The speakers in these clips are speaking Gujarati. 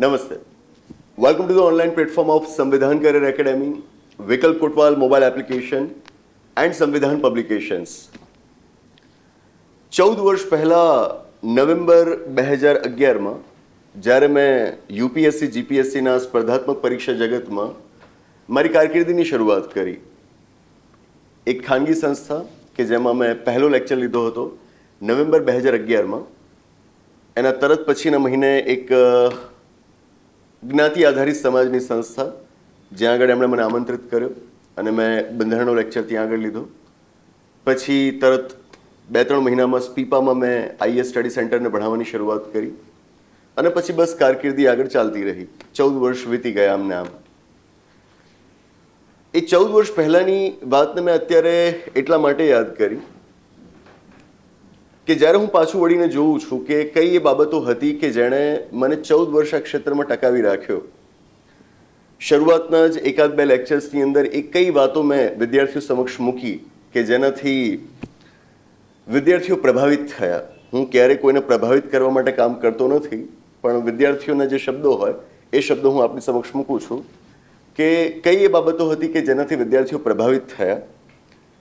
નમસ્તે welcome to the online platform of Samvidhan career academy Vikalp Kotwal mobile application and Samvidhan publications ચૌદ વર્ષ પહેલાં નવેમ્બર બે હજાર અગિયારમાં જ્યારે મેં યુપીએસસી જીપીએસસીના સ્પર્ધાત્મક પરીક્ષા જગતમાં મારી કારકિર્દીની શરૂઆત કરી. એક ખાનગી સંસ્થા કે જેમાં મેં પહેલો લેક્ચર લીધો હતો નવેમ્બર બે હજાર અગિયારમાં એના તરત પછીના મહિને એક જ્ઞાતિ આધારિત સમાજની સંસ્થા, જ્યાં આગળ એમણે મને આમંત્રિત કર્યો અને મેં બંધારણનો લેક્ચર ત્યાં આગળ લીધો. પછી તરત બે ત્રણ મહિનામાં સ્પીપામાં મેં આઈએસ સ્ટડી સેન્ટરને ભણાવવાની શરૂઆત કરી અને પછી બસ કારકિર્દી આગળ ચાલતી રહી. ચૌદ વર્ષ વીતી ગયા આમને આમ. એ ચૌદ વર્ષ પહેલાંની વાતને મેં અત્યારે એટલા માટે યાદ કરી કે જ્યારે હું પાછું વળીને જોઉં છું કે કઈ એ બાબતો હતી કે જેણે મને ચૌદ વર્ષ આ ક્ષેત્રમાં ટકાવી રાખ્યો. શરૂઆતના જ એકાદ બે લેક્ચર્સની અંદર એ કઈ વાતો મેં વિદ્યાર્થીઓ સમક્ષ મૂકી કે જેનાથી વિદ્યાર્થીઓ પ્રભાવિત થયા. હું ક્યારેય કોઈને પ્રભાવિત કરવા માટે કામ કરતો નથી, પણ વિદ્યાર્થીઓના જે શબ્દો હોય, એ શબ્દો હું આપની સમક્ષ મૂકું છું કે કઈ એ બાબતો હતી કે જેનાથી વિદ્યાર્થીઓ પ્રભાવિત થયા.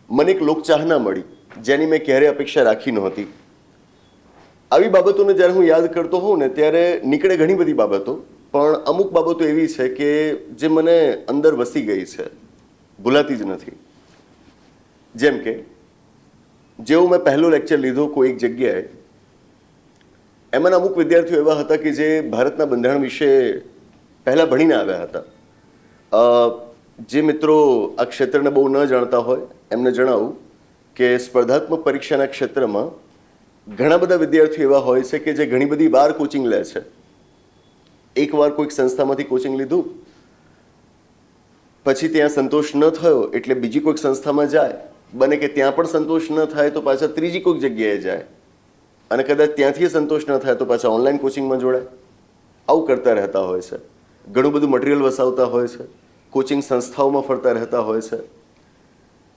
મને એક લોકચાહના મળી. જેની મેં ક્યારેય અપેક્ષા રાખી નહોતી. આવી બાબતોને જ્યારે હું યાદ કરતો હોઉં ને, ત્યારે નીકળે ઘણી બધી બાબતો, પણ અમુક બાબતો એવી છે કે જે મને અંદર વસી ગઈ છે. ભૂલાતી જ નથી. જેમ કે, જેવું મેં પહેલો લેક્ચર લીધો એક જગ્યાએ, એમાંના અમુક વિદ્યાર્થીઓ એવા હતા કે જે ભારતના બંધારણ વિશે પહેલાં ભણીને આવ્યા હતા. જે મિત્રો આ ક્ષેત્રને બહુ ન જાણતા હોય, એમને જણાવું. કે સ્પર્ધાત્મક પરીક્ષાના ક્ષેત્રમાં ઘણા બધા વિદ્યાર્થીઓ એવા હોય છે કે જે ઘણી બધી વાર કોચિંગ લે છે. એકવાર કોઈક સંસ્થામાંથી કોચિંગ લીધું, પછી ત્યાં સંતોષ ન થયો એટલે બીજી કોઈક સંસ્થામાં જાય, બને કે ત્યાં પણ સંતોષ ન થાય તો પાછા ત્રીજી કોઈક જગ્યાએ જાય. અને કદાચ ત્યાંથી સંતોષ ન થાય તો પાછા ઓનલાઈન કોચિંગમાં જોડાય. આવું કરતા રહેતા હોય છે. ઘણું બધું મટીરિયલ વસાવતા હોય છે. કોચિંગ સંસ્થાઓમાં ફરતા રહેતા હોય છે.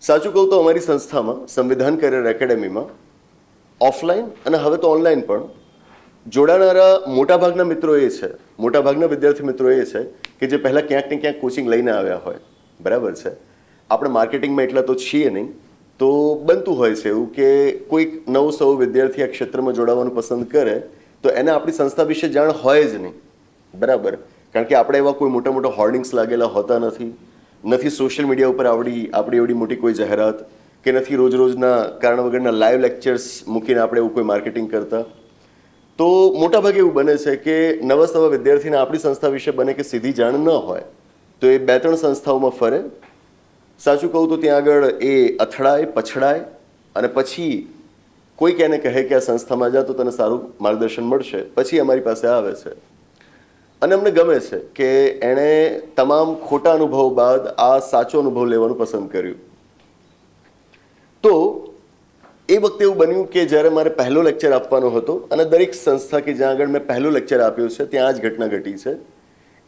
સાચું કહું તો અમારી સંસ્થામાં, સંવિધાન કરિયર એકેડેમીમાં, ઓફલાઈન અને હવે તો ઓનલાઈન પણ, જોડાનારા મોટાભાગના મિત્રો એ છે, મોટાભાગના વિદ્યાર્થી મિત્રો એ છે, કે જે પહેલાં ક્યાંક ને ક્યાંક કોચિંગ લઈને આવ્યા હોય. બરાબર છે? આપણે માર્કેટિંગમાં એટલા તો છીએ નહીં, તો બનતું હોય છે એવું કે કોઈક નવ સૌ વિદ્યાર્થી આ ક્ષેત્રમાં જોડાવાનું પસંદ કરે, તો એને આપણી સંસ્થા વિશે જાણ હોય જ નહીં. બરાબર? કારણ કે આપણે એવા કોઈ મોટા મોટા હોર્ડિંગ્સ લાગેલા હોતા નથી. નથી સોશિયલ મીડિયા ઉપર આવડી, આપણી એવડી મોટી કોઈ જાહેરાત કે નથી રોજ રોજના કારણ વગરના લાઈવ લેક્ચર્સ મૂકીને આપણે એવું કોઈ માર્કેટિંગ કરતા. તો મોટાભાગે એવું બને છે કે નવા નવા વિદ્યાર્થીને આપણી સંસ્થા વિશે બને કે સીધી જાણ ન હોય, તો એ બે ત્રણ સંસ્થાઓમાં ફરે. સાચું કહું તો ત્યાં આગળ એ અથડાય, પછડાય અને પછી કોઈક એને કહે કે આ સંસ્થામાં જા તો તને સારું માર્ગદર્શન મળશે, પછી અમારી પાસે આવે છે. અને અમને ગમે છે કે એણે તમામ ખોટા અનુભવ બાદ આ સાચો અનુભવ લેવાનું પસંદ કર્યું. તો એ વખતે એવું બન્યું કે જ્યારે મારે પહેલો લેક્ચર આપવાનો હતો અને દરેક સંસ્થા કે જ્યાં આગળ મેં પહેલો લેક્ચર આપ્યો છે, ત્યાં જ ઘટના ઘટી છે.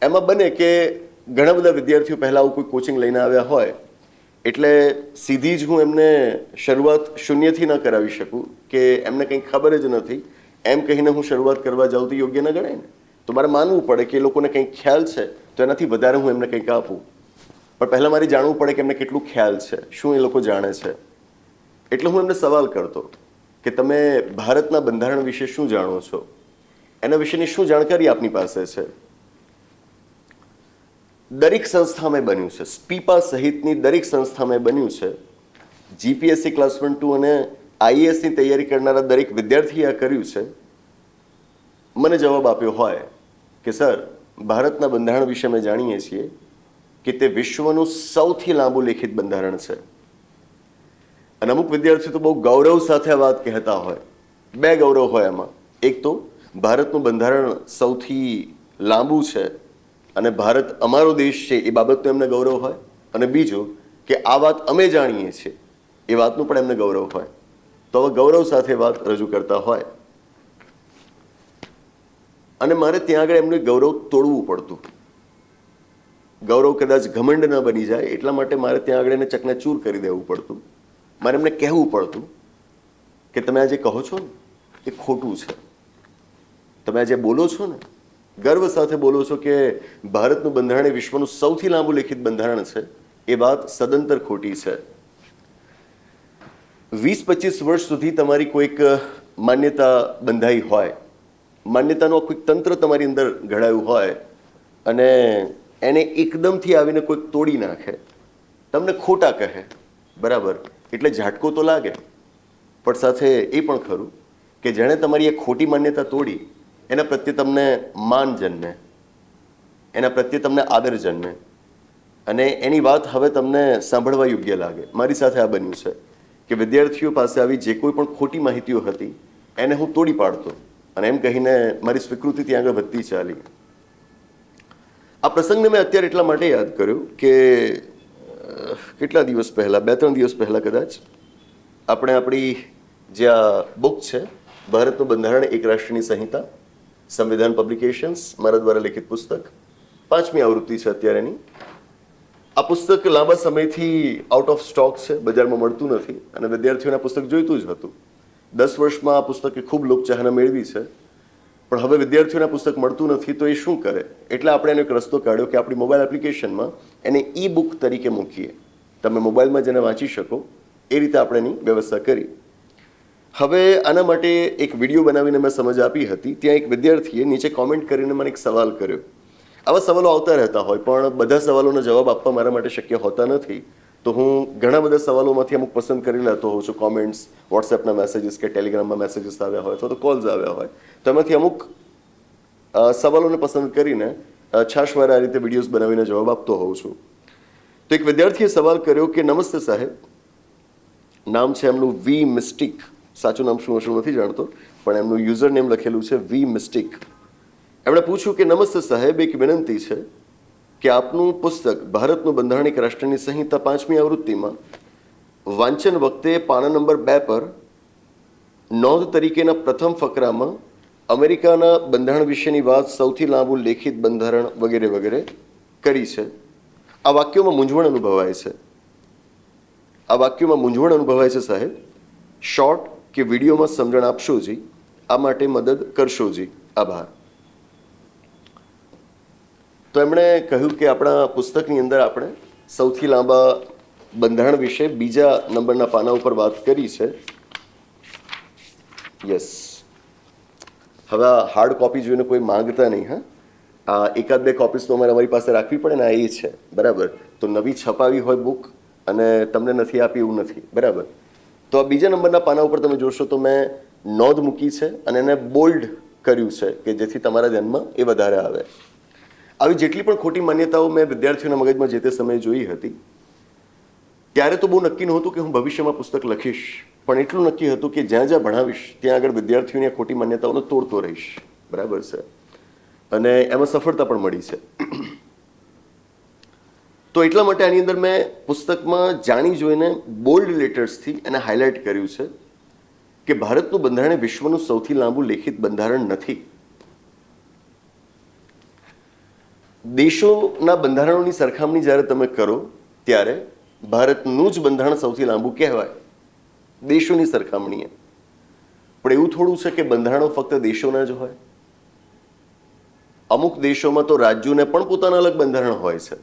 એમાં બને કે ઘણા બધા વિદ્યાર્થીઓ પહેલાં આવું કોઈ કોચિંગ લઈને આવ્યા હોય, એટલે સીધી જ હું એમને શરૂઆત શૂન્યથી ન કરાવી શકું કે એમને કંઈ ખબર જ નથી. એમ કહીને હું શરૂઆત કરવા જાઉં તો યોગ્ય ન ગણાય ને. તો મારે માનવું પડે કે એ લોકોને કંઈક ખ્યાલ છે, તો એનાથી વધારે હું એમને કંઈક આપું. પણ પહેલાં મારે જાણવું પડે કે એમને કેટલું ખ્યાલ છે, શું એ લોકો જાણે છે. એટલે હું એમને સવાલ કરતો કે તમે ભારતના બંધારણ વિશે શું જાણો છો? એના વિશેની શું જાણકારી આપની પાસે છે? દરેક સંસ્થામાં બન્યું છે. સ્પીપા સહિતની દરેક સંસ્થામાં બન્યું છે. જીપીએસસી ક્લાસ વન, ટુ અને આઈએએસની તૈયારી કરનારા દરેક વિદ્યાર્થીએ આ કર્યું છે. મને જવાબ આપ્યો હોય કે સર, ભારતના બંધારણ વિશે અમે જાણીએ છીએ કે તે વિશ્વનું સૌથી લાંબુ લેખિત બંધારણ છે. અને અમુક વિદ્યાર્થીઓ તો બહુ ગૌરવ સાથે વાત કહેતા હોય. બે ગૌરવ હોય એમાં એક તો, ભારતનું બંધારણ સૌથી લાંબુ છે અને ભારત અમારો દેશ છે એ બાબતનું એમને ગૌરવ હોય. અને બીજું, કે આ વાત અમે જાણીએ છીએ, એ વાતનું પણ એમને ગૌરવ હોય. તો હવે ગૌરવ સાથે વાત રજૂ કરતા હોય. અને મારે ત્યાં આગળ એમનું ગૌરવ તોડવું પડતું. ગૌરવ કદાચ ઘમંડ ન બની જાય, એટલા માટે મારે ત્યાં આગળ એને ચકનાચૂર કરી દેવું પડતું. મારે એમને કહેવું પડતું કે તમે આ જે કહો છો ને, એ ખોટું છે. તમે આ જે બોલો છો ને, ગર્વ સાથે બોલો છો કે ભારતનું બંધારણ એ વિશ્વનું સૌથી લાંબુ લેખિત બંધારણ છે. એ વાત સદંતર ખોટી છે. વીસ પચીસ વર્ષ સુધી તમારી કોઈક માન્યતા બંધાઈ હોય માન્યતાનું કોઈક તંત્ર તમારી અંદર ઘડાયું હોય અને એને એકદમથી આવીને કોઈક તોડી નાખે, તમને ખોટા કહે, બરાબર? એટલે ઝાટકો તો લાગે, પણ સાથે એ પણ ખરું કે જેણે તમારી એ ખોટી માન્યતા તોડી, એના પ્રત્યે તમને માન જન્મે, એના પ્રત્યે તમને આદર જન્મે. અને એની વાત હવે તમને સાંભળવા યોગ્ય લાગે. મારી સાથે આ બન્યું છે કે વિદ્યાર્થીઓ પાસે આવી જે કોઈ પણ ખોટી માહિતીઓ હતી, એને હું તોડી પાડતો. અને એમ કહીને મારી સ્વીકૃતિ ત્યાં આગળ વધતી ચાલી. આ પ્રસંગને મેં અત્યારે એટલા માટે યાદ કર્યો કે કેટલા દિવસ પહેલાં, બે ત્રણ દિવસ પહેલાં કદાચ, આપણે આપણી જે આ બુક છે, ભારતનું બંધારણ એક રાષ્ટ્રની સંહિતા, સંવિધાન પબ્લિકેશન્સ મારા દ્વારા લિખિત પુસ્તક, પાંચમી આવૃત્તિ છે અત્યારેની. આ પુસ્તક લાંબા સમયથી આઉટ ઓફ સ્ટોક છે, બજારમાં મળતું નથી અને વિદ્યાર્થીઓને પુસ્તક જોઈતું જ હતું. દસ વર્ષમાં આ પુસ્તકે ખૂબ લોકચાહના મેળવી છે. પણ હવે વિદ્યાર્થીઓને પુસ્તક મળતું નથી તો એ શું કરે? એટલે આપણે એનો એક રસ્તો કાઢ્યો કે આપણી મોબાઈલ એપ્લિકેશનમાં એને ઈ બુક તરીકે મૂકીએ. તમે મોબાઈલમાં જેને વાંચી શકો, એ રીતે આપણે એની વ્યવસ્થા કરી. હવે આના માટે એક વીડિયો બનાવીને મેં સમજ આપી હતી. ત્યાં એક વિદ્યાર્થીએ નીચે કોમેન્ટ કરીને મને એક સવાલ કર્યો. આવા સવાલો આવતા રહેતા હોય, પણ બધા સવાલોનો જવાબ આપવા મારા માટે શક્ય હોતા નથી. તો હું ઘણા બધા સવાલોમાંથી અમુક પસંદ કરી લેતો હોઉં છું. કોમેન્ટ્સ વોટ્સએપના મેસેજીસ કે ટેલિગ્રામમાં મેસેજીસ આવ્યા હોય અથવા તો કોલ્સ આવ્યા હોય. તો એમાંથી અમુક સવાલોને પસંદ કરીને છાશવારે આ રીતે વિડીયોઝ બનાવીને જવાબ આપતો હોઉં છું. તો એક વિદ્યાર્થીએ સવાલ કર્યો કે, નમસ્તે સાહેબ, નામ છે એમનું વી મિસ્ટિક સાચું નામ શું હશું નથી જાણતો, પણ એમનું યુઝર નેમ લખેલું છે વી મિસ્ટિક એમણે પૂછ્યું કે, નમસ્તે સાહેબ, એક વિનંતી છે. કે આપનું પુસ્તક ભારતનું બંધારણિક રાષ્ટ્રની સંહિતા પાંચમી આવૃત્તિમાં વાંચન વખતે પાના નંબર બે પર નોંધ તરીકેના પ્રથમ ફકરામાં અમેરિકાના બંધારણ વિશેની વાત સૌથી લાંબુ લેખિત બંધારણ વગેરે વગેરે કરી છે. આ વાક્યોમાં મૂંઝવણ અનુભવાય છે. આ વાક્યોમાં મૂંઝવણ અનુભવાય છે સાહેબ. શોર્ટ કે વિડીયોમાં સમજણ આપશો જી. આ માટે મદદ કરશો જી. આભાર. તો એમણે કહ્યું કે આપણા પુસ્તકની અંદર આપણે સૌથી લાંબા બંધારણ વિશે બીજા નંબરના પાના ઉપર વાત કરી છે. યસ હવે હાર્ડ કોપી જોઈને કોઈ માંગતા નહીં, હા? આ એકાદ બે કોપીસ તો અમારે અમારી પાસે રાખવી પડે ને, આ એ છે. બરાબર? તો નવી છપાવી હોય બુક અને તમને નથી આપી એવું નથી. બરાબર? તો આ બીજા નંબરના પાના ઉપર તમે જોશો તો મેં નોંધ મૂકી છે અને એને બોલ્ડ કર્યું છે કે જેથી તમારા ધ્યાનમાં એ વધારે આવે. આવી જેટલી પણ ખોટી માન્યતાઓ મેં વિદ્યાર્થીઓના મગજમાં જે તે સમયે જોઈ હતી, ત્યારે તો બહુ નક્કી નહોતું કે હું ભવિષ્યમાં પુસ્તક લખીશ. પણ એટલું નક્કી હતું કે જ્યાં જ્યાં ભણાવીશ, ત્યાં આગળ વિદ્યાર્થીઓની આ ખોટી માન્યતાઓને તોડતો રહીશ. બરાબર છે? અને એમાં સફળતા પણ મળી છે. તો એટલા માટે આની અંદર મેં પુસ્તકમાં જાણી જોઈને બોલ્ડ લેટર્સથી એને હાઇલાઇટ કર્યું છે કે ભારતનું બંધારણ વિશ્વનું સૌથી લાંબુ લેખિત બંધારણ નથી. દેશોના બંધારણોની સરખામણી જ્યારે તમે કરો, ત્યારે ભારતનું જ બંધારણ સૌથી લાંબુ કહેવાય. દેશોની સરખામણીએ પણ એવું થોડું છે કે બંધારણો ફક્ત દેશોના જ હોય. અમુક દેશોમાં તો રાજ્યોને પણ પોતાના અલગ બંધારણ હોય છે.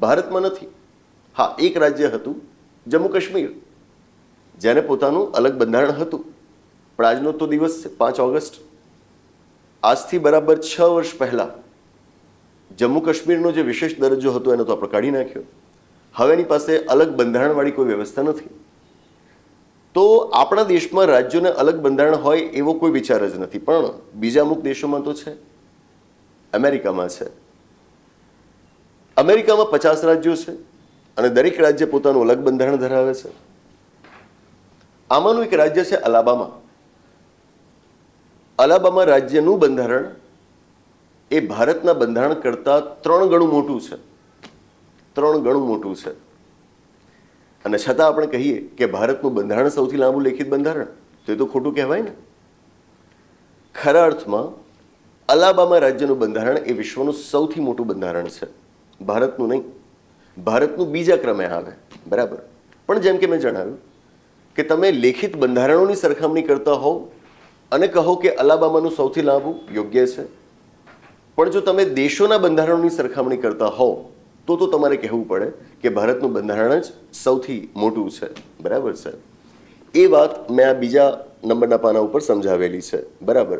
ભારતમાં નથી. હા, એક રાજ્ય હતું, જમ્મુ કાશ્મીર. જેને પોતાનું અલગ બંધારણ હતું. પણ આજનો તો દિવસ છે, પાંચ ઓગસ્ટ. આજથી બરાબર છ વર્ષ પહેલા જમ્મુ કાશ્મીરનો જે વિશેષ દરજ્જો હતો એનો તો આપણે કાઢી નાખ્યો. હવે એની પાસે અલગ બંધારણવાળી કોઈ વ્યવસ્થા નથી. તો આપણા દેશમાં રાજ્યોને અલગ બંધારણ હોય એવો કોઈ વિચાર જ નથી. પણ બીજા અમુક દેશોમાં તો છે. અમેરિકામાં છે. અમેરિકામાં પચાસ રાજ્યો છે અને દરેક રાજ્ય પોતાનું અલગ બંધારણ ધરાવે છે. આમાંનું એક રાજ્ય છે અલાબામા. અલાબામા રાજ્યનું બંધારણ એ ભારતના બંધારણ કરતાં ત્રણ ગણું મોટું છે. ત્રણ ગણું મોટું છે. અને છતાં આપણે કહીએ કે ભારતનું બંધારણ સૌથી લાંબુ લેખિત બંધારણ, તો એ તો ખોટું કહેવાય ને. ખરા અર્થમાં, અલાબામા રાજ્યનું બંધારણ એ વિશ્વનું સૌથી મોટું બંધારણ છે. ભારતનું નહીં, ભારતનું બીજા ક્રમે આવે, બરાબર. પણ જેમ કે મેં જણાવ્યું કે તમે લેખિત બંધારણોની સરખામણી કરતા હોવ અને કહો કે અલાબામાનું સૌથી લાંબુ, યોગ્ય છે. પણ જો તમે દેશોના બંધારણોની સરખામણી કરતા હો, તો તો તમારે કહેવું પડે કે ભારતનું બંધારણ જ સૌથી મોટું છે. બરાબર છે? એ વાત મેં આ બીજા નંબરના પાના ઉપર સમજાવેલી છે. બરાબર?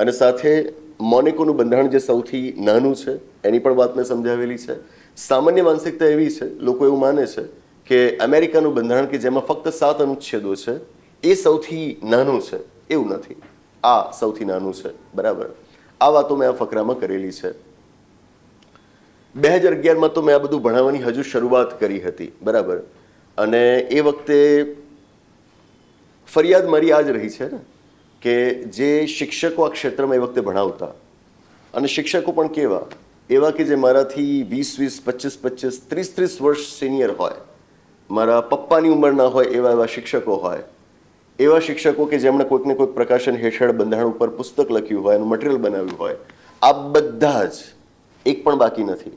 અને સાથે મોનેકોનું બંધારણ જે સૌથી નાનું છે, એની પણ વાત મેં સમજાવેલી છે. સામાન્ય માનસિકતા એવી છે, લોકો એવું માને છે કે અમેરિકાનું બંધારણ કે જેમાં ફક્ત સાત અનુચ્છેદો છે, એ સૌથી નાનું છે. એવું નથી. આ સૌથી નાનું છે. બરાબર? આ વાતો મેં આ ફકરામાં કરેલી છે. બે હજાર અગિયારમાં તો મેં આ બધું ભણાવવાની હજુ શરૂઆત કરી હતી, બરાબર? અને એ વખતે ફરિયાદ મારી આ જ રહી છે ને, કે જે શિક્ષકો આ ક્ષેત્રમાં એ વખતે ભણાવતા, અને શિક્ષકો પણ કેવા, એવા કે જે મારાથી વીસ વીસ, પચીસ પચીસ, ત્રીસ ત્રીસ વર્ષ સિનિયર હોય, મારા પપ્પાની ઉંમરના હોય એવા એવા શિક્ષકો હોય એવા શિક્ષકો કે જેમણે કોઈક ને કોઈક પ્રકાશન હેઠળ બંધારણ ઉપર પુસ્તક લખ્યું હોય, એનું મટીરિયલ બનાવ્યું હોય આ બધા જ, એક પણ બાકી નથી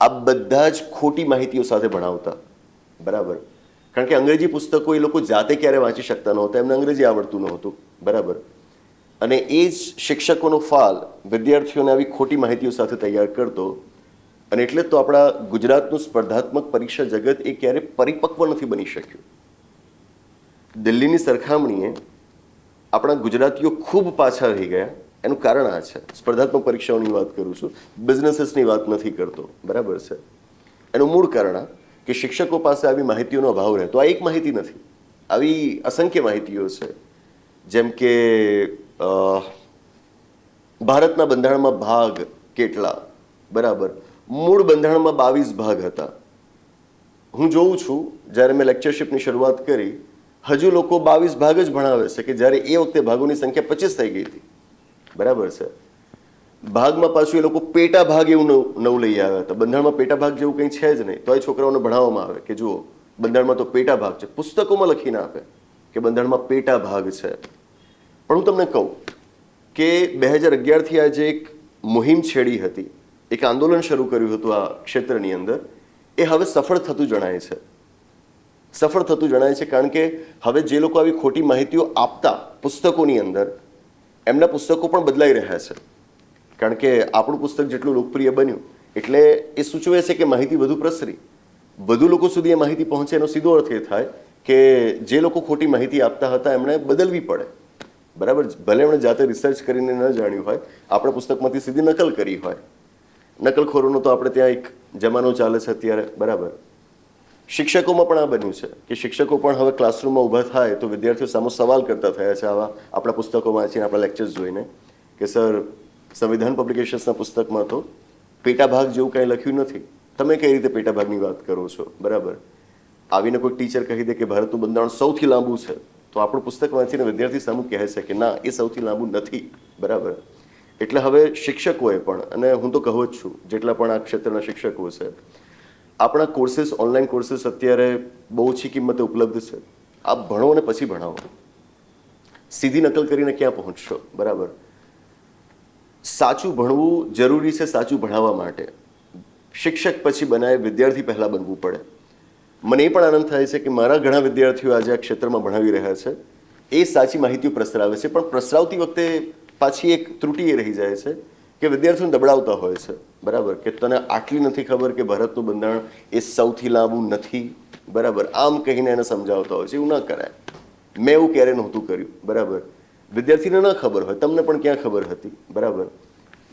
આ બધા જ ખોટી માહિતીઓ સાથે ભણાવતા. બરાબર? કારણ કે અંગ્રેજી પુસ્તકો એ લોકો જાતે ક્યારે વાંચી શકતા નહોતા, એમને અંગ્રેજી આવડતું નહોતું. બરાબર? અને એ જ શિક્ષકોનો ફાલ વિદ્યાર્થીઓને આવી ખોટી માહિતીઓ સાથે તૈયાર કરતો, અને એટલે જ તો આપણા ગુજરાતનું સ્પર્ધાત્મક પરીક્ષા જગત એ ક્યારે પરિપક્વ નથી બની શક્યું. દિલ્હીની સરખામણીએ આપણા ગુજરાતીઓ ખૂબ પાછા રહી ગયા. એનું કારણ આ છે. સ્પર્ધાત્મક પરીક્ષાઓની વાત કરું છું. બિઝનેસીસની વાત નથી કરતો. બરાબર છે? એનું મૂળ કારણ આ કે શિક્ષકો પાસે આવી માહિતીઓનો અભાવ રહેતો. આ એક માહિતી નથી. આવી અસંખ્ય માહિતીઓ છે. જેમ કે ભારતના બંધારણમાં ભાગ કેટલા? બરાબર. મૂળ બંધારણમાં બાવીસ ભાગ હતા. હું જોઉં છું, જ્યારે મેં લેક્ચરશિપની શરૂઆત કરી હજુ લોકો બાવીસ ભાગ જ ભણાવે છે કે જ્યારે એ વખતે ભાગોની સંખ્યા પચીસ થઈ ગઈ હતી. બરાબર છે? ભાગમાં પાછું એ લોકો પેટા ભાગ એવું નવ લઈ આવ્યા હતા. બંધારણમાં પેટા ભાગ જેવું કંઈ છે જ નહીં. તો એ છોકરાઓને ભણાવવામાં આવે કે જુઓ, બંધારણમાં તો પેટા ભાગ છે. પુસ્તકોમાં લખીને આપે કે બંધારણમાં પેટા ભાગ છે. પણ હું તમને કહું કે બે હજાર અગિયારથી આ જે એક મુહિમ છેડી હતી. એક આંદોલન શરૂ કર્યું હતું આ ક્ષેત્રની અંદર. એ હવે સફળ થતું જણાય છે. સફળ થતું જણાય છે, કારણ કે હવે જે લોકો આવી ખોટી માહિતીઓ આપતા પુસ્તકોની અંદર, એમના પુસ્તકો પણ બદલાઈ રહ્યા છે. કારણ કે આપણું પુસ્તક જેટલું લોકપ્રિય બન્યું, એટલે એ સૂચવે છે કે માહિતી વધુ પ્રસરી. વધુ લોકો સુધી એ માહિતી પહોંચે એનો સીધો અર્થ એ થાય કે જે લોકો ખોટી માહિતી આપતા હતા, એમણે બદલવી પડે. બરાબર ભલે એમણે જાતે રિસર્ચ કરીને ન જાણ્યું હોય, આપણે પુસ્તકમાંથી સીધી નકલ કરી હોય. નકલખોરોનો તો આપણે ત્યાં એક જમાનો ચાલે છે અત્યારે. બરાબર. શિક્ષકોમાં પણ આ બન્યું છે કે શિક્ષકો પણ હવે ક્લાસરૂમમાં ઊભા થાય તો વિદ્યાર્થીઓ સામે સવાલ કરતા થયા છે આવા આપણા પુસ્તકો વાંચીને આપણા લેક્ચર્સ જોઈને કે સર સંવિધાન પબ્લિકેશન્સના પુસ્તકમાં તો પેટા ભાગ જેવું કંઈ લખ્યું નથી. તમે કઈ રીતે પેટા ભાગની વાત કરો છો? બરાબર. આવીને કોઈ ટીચર કહી દે કે ભારતનું બંધારણ સૌથી લાંબુ છે તો આપણું પુસ્તક વાંચીને વિદ્યાર્થી સામું કહે છે કે ના, એ સૌથી લાંબુ નથી બરાબર. એટલે હવે શિક્ષકોએ પણ, અને હું તો કહું જ છું, જેટલા પણ આ ક્ષેત્રના શિક્ષકો છે આપણા કોર્સીસ ઓનલાઈન કોર્સીસ અત્યારે બહુ ઓછી કિંમતે ઉપલબ્ધ છે. આપ ભણો અને પછી ભણાવો. સીધી નકલ કરીને ક્યાં પહોંચશો? બરાબર? સાચું ભણવું જરૂરી છે સાચું ભણાવવા માટે. શિક્ષક પછી બનાવે વિદ્યાર્થી પહેલાં બનવું પડે. મને એ પણ આનંદ થાય છે કે મારા ઘણા વિદ્યાર્થીઓ આજે આ ક્ષેત્રમાં ભણાવી રહ્યા છે. એ સાચી માહિતીઓ પ્રસરાવે છે, પણ પ્રસરાવતી વખતે પાછી એક ત્રુટિ એ રહી જાય છે કે વિદ્યાર્થીઓને દબડાવતા હોય છે. બરાબર? કે તને આટલી નથી ખબર કે ભારતનું બંધારણ એ સૌથી લાંબુ નથી? બરાબર? આમ કહીને એને સમજાવતા હોય છે, એવું ન કરાય. મેં એવું ક્યારે નહોતું કર્યું. બરાબર? વિદ્યાર્થીને ન ખબર હોય, તમને પણ ક્યાં ખબર હતી? બરાબર?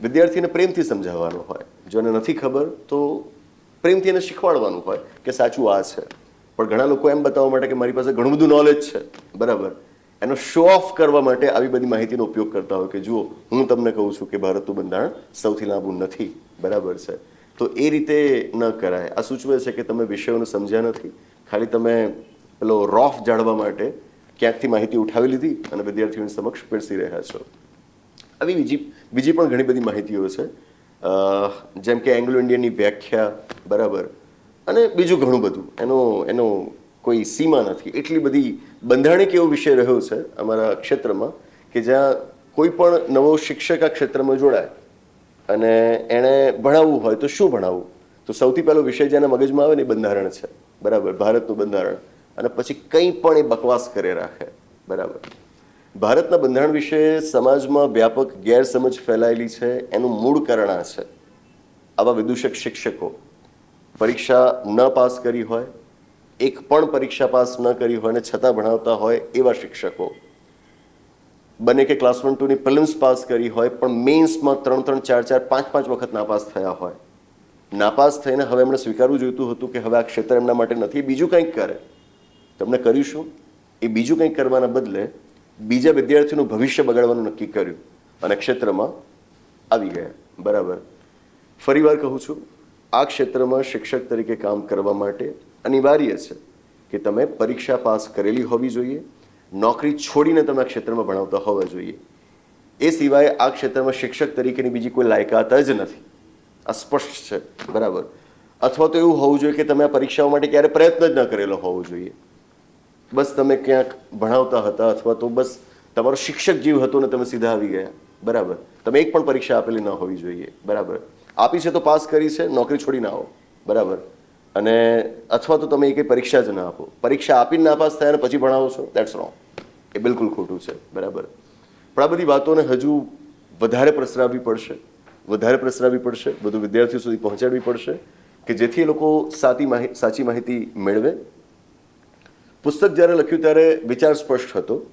વિદ્યાર્થીને પ્રેમથી સમજાવવાનું હોય. જો એને નથી ખબર, તો પ્રેમથી એને શીખવાડવાનું હોય કે સાચું આ છે. પણ ઘણા લોકો એમ બતાવવા માટે કે મારી પાસે ઘણું બધું નોલેજ છે. બરાબર? એનો શો ઓફ કરવા માટે આવી બધી માહિતીનો ઉપયોગ કરતા હોય કે જુઓ, હું તમને કહું છું કે ભારતનું બંધારણ સૌથી લાંબુ નથી. બરાબર છે. તો એ રીતે ન કરાય. આ સૂચવે છે કે તમે વિષયોને સમજ્યા નથી. ખાલી તમે પેલો રોફ જાણવા માટે ક્યાંકથી માહિતી ઉઠાવી લીધી અને વિદ્યાર્થીઓની સમક્ષ પીરસી રહ્યા છો. આવી બીજી બીજી પણ ઘણી બધી માહિતીઓ છે. જેમ કે એંગ્લો ઇન્ડિયનની વ્યાખ્યા, બરાબર. અને બીજું ઘણું બધું. એનો એનો કોઈ સીમા નથી. એટલી બધી બંધારણિક એવો વિષય રહ્યો છે અમારા ક્ષેત્રમાં કે જ્યાં કોઈ પણ નવો શિક્ષક આ ક્ષેત્રમાં જોડાય અને એણે ભણાવવું હોય તો શું ભણાવવું? તો સૌથી પહેલો વિષય જેના મગજમાં આવે ને એ બંધારણ છે. બરાબર, ભારતનું બંધારણ. અને પછી કંઈ પણ એ બકવાસ કરે રાખે. બરાબર. ભારતના બંધારણ વિશે સમાજમાં વ્યાપક ગેરસમજ ફેલાયેલી છે, એનું મૂળ કારણ આ છે આવા વિદૂષક શિક્ષકો. પરીક્ષા ન પાસ કરી હોય, એક પણ પરીક્ષા પાસ ન કરી હોય અને છતાં ભણાવતા હોય એવા શિક્ષકો. બને કે ક્લાસ વન ટુની પ્રિલિમ્સ પાસ કરી હોય, પણ મેન્સમાં ત્રણ ત્રણ, ચાર ચાર, પાંચ પાંચ વખત નાપાસ થયા હોય. નાપાસ થઈને હવે એમણે સ્વીકારવું જોઈતું હતું કે હવે આ ક્ષેત્ર એમના માટે નથી, બીજું કંઈક કરે. તમને કરીશું એ બીજું કંઈક કરવાના બદલે બીજા વિદ્યાર્થીનું ભવિષ્ય બગાડવાનું નક્કી કર્યું અને ક્ષેત્રમાં આવી ગયા. બરાબર. ફરીવાર કહું છું, આ ક્ષેત્રમાં શિક્ષક તરીકે કામ કરવા માટે અનિવાર્ય છે કે તમે પરીક્ષા પાસ કરેલી હોવી જોઈએ નોકરી છોડીને તમે આ ક્ષેત્રમાં ભણાવતા હોવા જોઈએ. એ સિવાય આ ક્ષેત્રમાં શિક્ષક તરીકેની બીજી કોઈ લાયકાત જ નથી. આ સ્પષ્ટ છે. બરાબર. અથવા તો એવું હોવું જોઈએ કે તમે આ પરીક્ષાઓ માટે ક્યારે પ્રયત્ન જ ન કરેલો હોવો જોઈએ. બસ તમે ક્યાંક ભણાવતા હતા અથવા તો બસ તમારો શિક્ષક જીવ હતો ને તમે સીધા આવી ગયા. બરાબર. તમે એક પણ પરીક્ષા આપેલી ન હોવી જોઈએ. બરાબર. આપી છે તો પાસ કરી છે, નોકરી છોડી ના આવો. બરાબર. અને અથવા તો તમે એકે પરીક્ષા જ ના આપો. પરીક્ષા આપીને નાપાસ થયા અને પછી ભણાવો છો. દેટ્સ રોંગ એ બિલકુલ ખોટું છે. બરાબર. પણ આ બધી વાતોને હજુ વધારે પ્રસરાવવી પડશે. વધારે પ્રસરાવવી પડશે. બધું વિદ્યાર્થીઓ સુધી પહોંચાડવી પડશે કે જેથી એ લોકો સાચી માહિતી સાચી માહિતી મેળવે. પુસ્તક જ્યારે લખ્યું ત્યારે વિચાર સ્પષ્ટ હતો.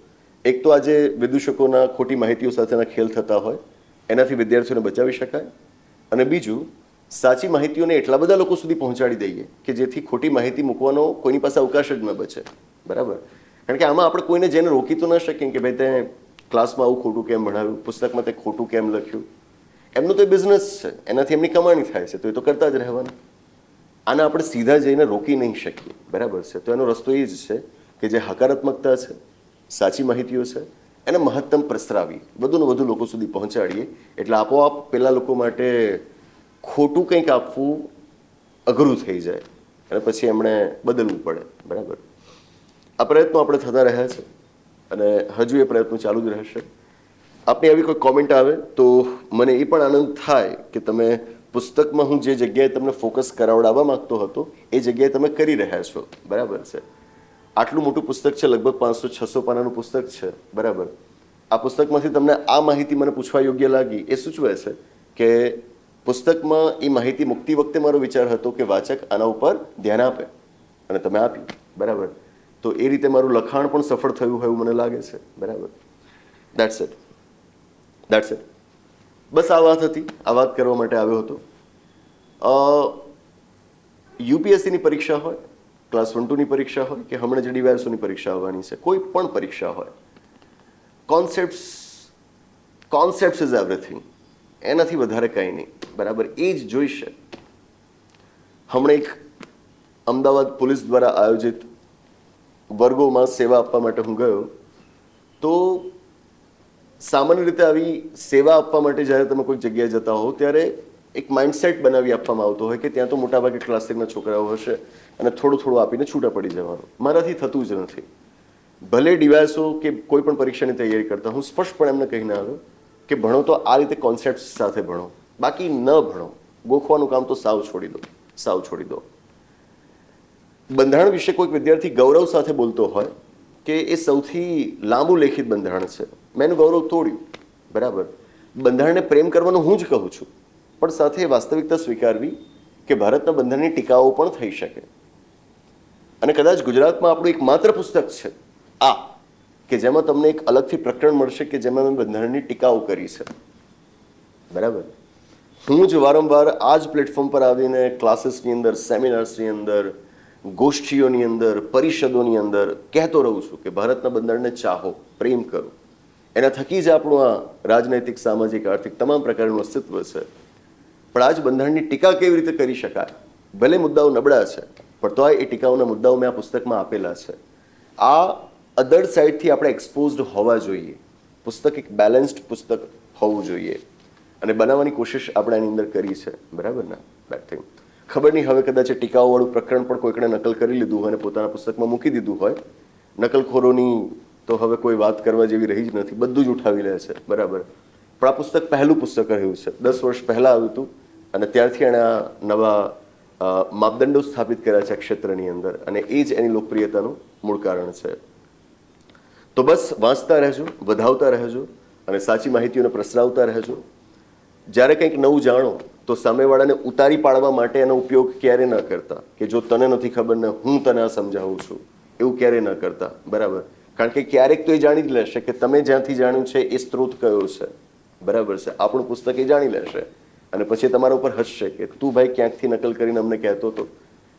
એક તો આજે વિદૂષકોના ખોટી માહિતીઓ સાથેના ખેલ થતા હોય. એનાથી વિદ્યાર્થીઓને બચાવી શકાય. અને બીજું સાચી માહિતીઓને એટલા બધા લોકો સુધી પહોંચાડી દઈએ કે જેથી ખોટી માહિતી મૂકવાનો કોઈની પાસે અવકાશ જ ન બચે. બરાબર? કારણ કે આમાં આપણે કોઈને જેને રોકી તો ન શકીએ કે ભાઈ તે ક્લાસમાં આવું ખોટું કેમ ભણાવ્યું, પુસ્તકમાં તે ખોટું કેમ લખ્યું? એમનું તો બિઝનેસ છે. એનાથી એમની કમાણી થાય છે, તો એ તો કરતા જ રહેવાનું. આને આપણે સીધા જઈને રોકી નહીં શકીએ. બરાબર છે? તો એનો રસ્તો એ જ છે કે જે હકારાત્મકતા છે, સાચી માહિતીઓ છે, એને મહત્તમ પ્રસરાવી, વધુને વધુ લોકો સુધી પહોંચાડીએ. એટલે આપોઆપ પેલા લોકો માટે ખોટું કંઈક આપવું અઘરું થઈ જાય અને પછી એમણે બદલવું પડે, બરાબર? આ પ્રયત્નો આપણે થતા રહ્યા છે અને હજુ એ પ્રયત્નો ચાલુ જ રહેશે. આપની આવી કોઈ કોમેન્ટ આવે તો મને એ પણ આનંદ થાય કે તમે પુસ્તકમાં હું જે જગ્યાએ તમને ફોકસ કરાવડાવવા માગતો હતો, એ જગ્યાએ તમે કરી રહ્યા છો. બરાબર છે. આટલું મોટું પુસ્તક છે, લગભગ પાંચસો, છસો પાનાનું પુસ્તક છે. બરાબર. આ પુસ્તકમાંથી તમને આ માહિતી મને પૂછવા યોગ્ય લાગી એ સૂચવે છે કે પુસ્તકમાં એ માહિતી મૂકતી વખતે મારો વિચાર હતો કે વાચક આના ઉપર ધ્યાન આપે અને તમે આપ્યું બરાબર? તો એ રીતે મારું લખાણ પણ સફળ થયું હોય એવું મને લાગે છે. બરાબર? દેટ્સ ઇટ દેટ્સ ઇટ બસ આ વાત હતી. આ વાત કરવા માટે આવ્યો હતો. યુપીએસસીની પરીક્ષા હોય, ક્લાસ વન ટુની પરીક્ષા હોય કે હમણાં જે ડીવાયસોની પરીક્ષા આવવાની છે, કોઈ પણ પરીક્ષા હોય કોન્સેપ્ટ્સ કોન્સેપ્ટ ઇઝ એવરીથિંગ એનાથી વધારે કંઈ નહીં. બરાબર? એ જ જોઈશે. હમણાં એક અમદાવાદ પોલીસ દ્વારા આયોજિત વર્ગોમાં સેવા આપવા માટે હું ગયો. તો સામાન્ય રીતે આવી સેવા આપવા માટે જ્યારે તમે કોઈ જગ્યાએ જતા હો, ત્યારે એક માઇન્ડસેટ બનાવી આપવામાં આવતો હોય કે ત્યાં તો મોટાભાગે ક્લાસિકના છોકરાઓ હશે અને થોડું થોડું આપીને છૂટા પડી જવાનું. મારાથી થતું જ નથી. ભલે ડિવાઇસો કે કોઈ પણ પરીક્ષાની તૈયારી કરતા, હું સ્પષ્ટપણે એમને કહીને આવ્યો કે ભણો તો આ રીતે કોન્સેપ્ટ સાથે ભણો. બાકી ન ભણો. ગોખવાનું કામ તો સાવ છોડી દો. સાવ છોડી દો. બંધારણ વિશે કોઈક વિદ્યાર્થી ગૌરવ સાથે બોલતો હોય કે એ સૌથી લાંબુ લેખિત બંધારણ છે. મેં એનું ગૌરવ તોડ્યું. બરાબર. બંધારણને પ્રેમ કરવાનું હું જ કહું છું. પણ સાથે વાસ્તવિકતા સ્વીકારવી કે ભારતના બંધારણની ટીકાઓ પણ થઈ શકે. અને કદાચ ગુજરાતમાં આપણું એક માત્ર પુસ્તક છે. આ, કે જેમાં તમને એક અલગથી પ્રકરણ મળશે કે જેમાં મેં બંધારણની ટીકાઓ કરી છે. બરાબર. હું જ વારંવાર આ જ પ્લેટફોર્મ પર આવીને ક્લાસીસની અંદર સેમિનાર્સની અંદર, ગોષ્ઠીઓની અંદર, પરિષદોની અંદર કહેતો રહું છું કે ભારતના બંધારણને ચાહો, પ્રેમ કરો. એના થકી જ આપણું આ રાજનૈતિક, સામાજિક, આર્થિક તમામ પ્રકારનું અસ્તિત્વ છે. પણ આ જ બંધારણની ટીકા કેવી રીતે કરી શકાય? ભલે મુદ્દાઓ નબળા છે, પણ તોય એ ટીકાઓના મુદ્દાઓ મેં આ પુસ્તકમાં આપેલા છે. આ અધર સાઈડથી આપણે એક્સપોઝડ હોવા જોઈએ. પુસ્તક એક બેલેન્સ્ડ પુસ્તક હોવું જોઈએ. અને બનાવવાની કોશિશ આપણે એની અંદર કરી છે. બરાબર ને? દેટ થિંગ ખબર નહીં, હવે કદાચ ટીકાઓવાળું પ્રકરણ પણ કોઈકણે નકલ કરી લીધું હોય અને પોતાના પુસ્તકમાં મૂકી દીધું હોય. નકલખોરોની તો હવે કોઈ વાત કરવા જેવી રહી જ નથી. બધું જ ઉઠાવી લે છે. બરાબર. પણ આ પુસ્તક પહેલું પુસ્તક રહ્યું છે. દસ વર્ષ પહેલાં આવ્યું હતું અને ત્યારથી એણે આ નવા માપદંડો સ્થાપિત કર્યા છે ક્ષેત્રની અંદર અને એ જ એની લોકપ્રિયતાનું મૂળ કારણ છે. તો બસ, વાંચતા રહેજો, વધાવતા રહેજો અને સાચી માહિતીઓને પ્રસરાવતા રહેજો. જ્યારે કંઈક નવું જાણો, તો સામેવાળાને ઉતારી પાડવા માટે એનો ઉપયોગ ક્યારે ન કરતા? કે જો તને નથી ખબર, ને હું તને આ સમજાવું છું. એવું ક્યારે ન કરતા? બરાબર? કારણ કે ક્યારેક તો એ જાણી જ લેશે કે તમે જ્યાંથી જાણ્યું છે, એ સ્ત્રોત કયો છે. બરાબર છે? આપણું પુસ્તક એ જાણી લેશે. અને પછી તમારા ઉપર હસશે કે તું ભાઈ ક્યાંકથી નકલ કરીને અમને કહેતો હતો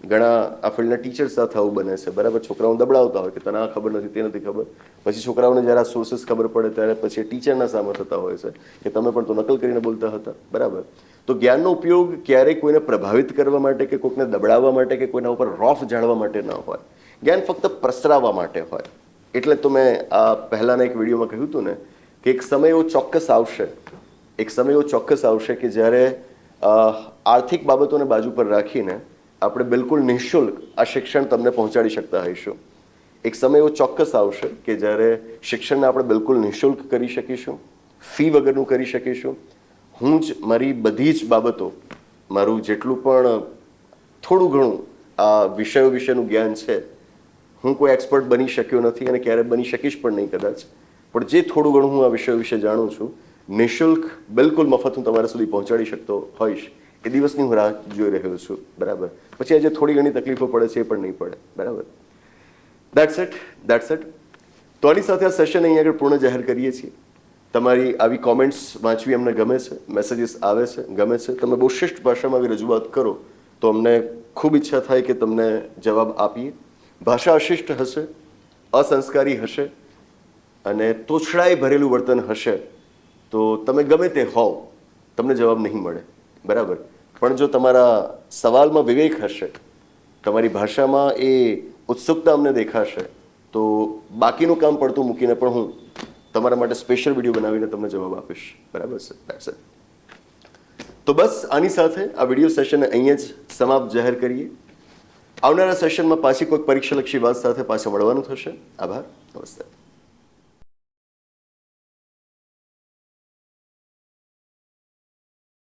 ઘણા આ ફિલ્ડના ટીચર્સ સાથે આવું બને છે. બરાબર? છોકરાઓ દબડાવતા હોય કે તને આ ખબર નથી, તે નથી ખબર. પછી છોકરાઓને જ્યારે આ સોર્સિસ ખબર પડે, ત્યારે પછી ટીચરના સામે થતા હોય છે, કે તમે પણ તો નકલ કરીને બોલતા હતા. બરાબર? તો જ્ઞાનનો ઉપયોગ ક્યારેય કોઈને પ્રભાવિત કરવા માટે કે કોઈકને દબડાવવા માટે કે કોઈના ઉપર રોફ જાળવા માટે ન હોય. જ્ઞાન ફક્ત પ્રસરાવવા માટે હોય. એટલે તો મેં આ પહેલાંના એક વિડીયોમાં કહ્યું હતું ને, કે એક સમય એવો ચોક્કસ આવશે, એક સમય એવો ચોક્કસ આવશે કે જ્યારે આર્થિક બાબતોને બાજુ પર રાખીને આપણે બિલકુલ નિઃશુલ્ક આ શિક્ષણ તમને પહોંચાડી શકતા હોઈશું. એક સમય એવો ચોક્કસ આવશે કે જ્યારે શિક્ષણને આપણે બિલકુલ નિઃશુલ્ક કરી શકીશું, ફી વગરનું કરી શકીશું. હું જ મારી બધી જ બાબતો, મારું જેટલું પણ થોડું ઘણું આ વિષયો વિશેનું જ્ઞાન છે, હું કોઈ એક્સપર્ટ બની શક્યો નથી અને ક્યારે બની શકીશ પણ નહીં કદાચ. પણ જે થોડું ઘણું હું આ વિષયો વિશે જાણું છું, નિઃશુલ્ક બિલકુલ મફત હું તમારા સુધી પહોંચાડી શકતો હોઈશ. એ દિવસની હું રાહ જોઈ રહ્યો છું. બરાબર. પછી આજે થોડી ઘણી તકલીફો પડે છે એ પણ નહીં પડે. બરાબર. દેટ્સ એટ દેટ્સ એટ તો આની સાથે આ સેશન અહીં આગળ પૂર્ણ જાહેર કરીએ છીએ. તમારી આવી કોમેન્ટ્સ વાંચવી અમને ગમે છે મેસેજીસ આવે છે, ગમે છે. તમે બહુ શ્રેષ્ઠ ભાષામાં આવી રજૂઆત કરો, તો અમને ખૂબ ઈચ્છા થાય કે તમને જવાબ આપીએ. ભાષા અશિષ્ટ હશે, અસંસ્કારી હશે અને તોછડાઈ ભરેલું વર્તન હશે, તો તમે ગમે તે હોવ, તમને જવાબ નહીં મળે. બરાબર. પણ જો તમારા સવાલમાં વિવેક હશે, તમારી ભાષામાં એ ઉત્સુકતા અમને દેખાશે, તો બાકીનું કામ પડતું મૂકીને પણ હું તમારા માટે સ્પેશિયલ વીડિયો બનાવીને તમને જવાબ આપીશ. બરાબર છે? That's it. તો બસ આની સાથે આ વીડિયો સેશન અહીંયા જ સમાપ્ત જાહેર કરીએ. આવનારા સેશનમાં પાછી કોઈક પરીક્ષાલક્ષી વાત સાથે પાછા મળવાનું થશે. આભાર. નમસ્તે.